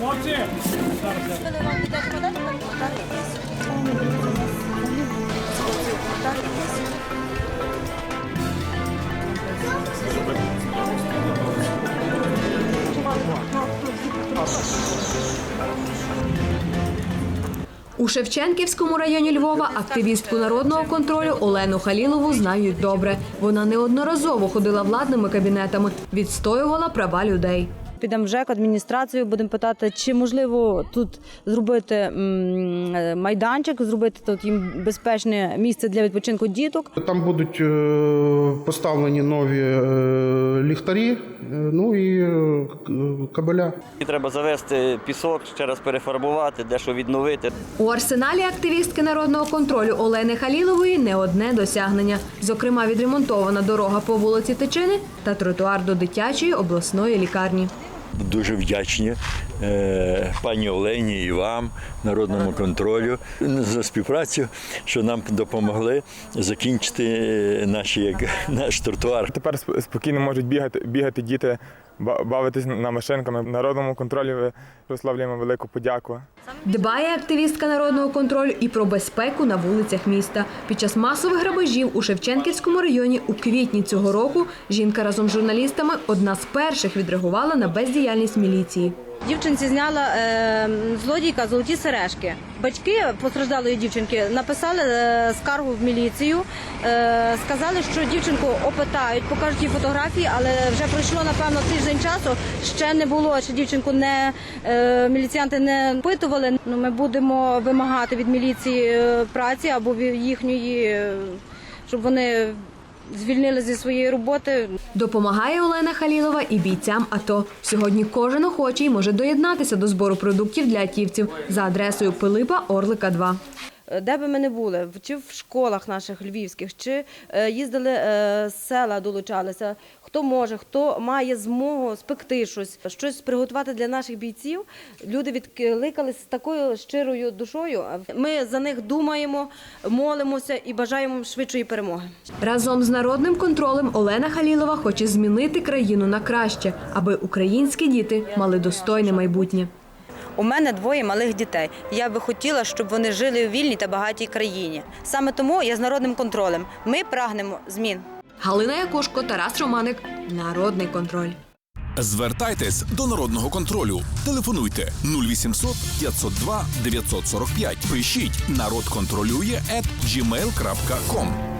Хлопці! У Шевченківському районі Львова активістку народного контролю Олену Халілову знають добре. Вона неодноразово ходила владними кабінетами, відстоювала права людей. Підемо в ЖЕК, адміністрацію, будемо питати, чи можливо тут зробити е, майданчик, зробити тут їм безпечне місце для відпочинку діток. Там будуть е, поставлені нові е, ліхтарі, е, ну і е, кабеля. І треба завести пісок, ще раз перефарбувати, дещо відновити. У арсеналі активістки народного контролю Олени Халілової не одне досягнення. Зокрема, відремонтована дорога по вулиці Тичини та тротуар до дитячої обласної лікарні. Дуже вдячні е, пані Олені і вам, народному контролю, за співпрацю, що нам допомогли закінчити е, наші, як, наш тротуар. Тепер сп- спокійно можуть бігати, бігати діти, бавитись на машинками. Народному контролі ви- висловлюємо велику подяку. Дбає активістка народного контролю і про безпеку на вулицях міста. Під час масових грабежів у Шевченківському районі у квітні цього року жінка разом з журналістами одна з перших відреагувала на бездіяльність міліції. Дівчинці зняла е, злодійка золоті сережки. Батьки постраждалої дівчинки написали е, скаргу в міліцію, е, сказали, що дівчинку опитають, покажуть їй фотографії, але вже пройшло напевно тиждень часу. Ще не було, ще дівчинку не е, міліціянти не опитували. Ну ми будемо вимагати від міліції е, праці або від їхньої, е, щоб вони звільнили зі своєї роботи. Допомагає Олена Халілова і бійцям АТО. Сьогодні кожен охочий може доєднатися до збору продуктів для атівців за адресою Пилипа Орлика 2. Е, Де би ми не були, чи в школах наших львівських, чи е, їздили е, з села, долучалися. Хто може, хто має змогу спекти щось, щось приготувати для наших бійців. Люди відкликались з такою щирою душою. Ми за них думаємо, молимося і бажаємо швидшої перемоги. Разом з народним контролем Олена Халілова хоче змінити країну на краще, аби українські діти мали достойне майбутнє. У мене двоє малих дітей. Я би хотіла, щоб вони жили у вільній та багатій країні. Саме тому я з народним контролем. Ми прагнемо змін. Галина Якошко, Тарас Романик. Народний контроль. Звертайтесь до народного контролю. Телефонуйте 0800 502 945. Пишіть народ контролює at gmail.com.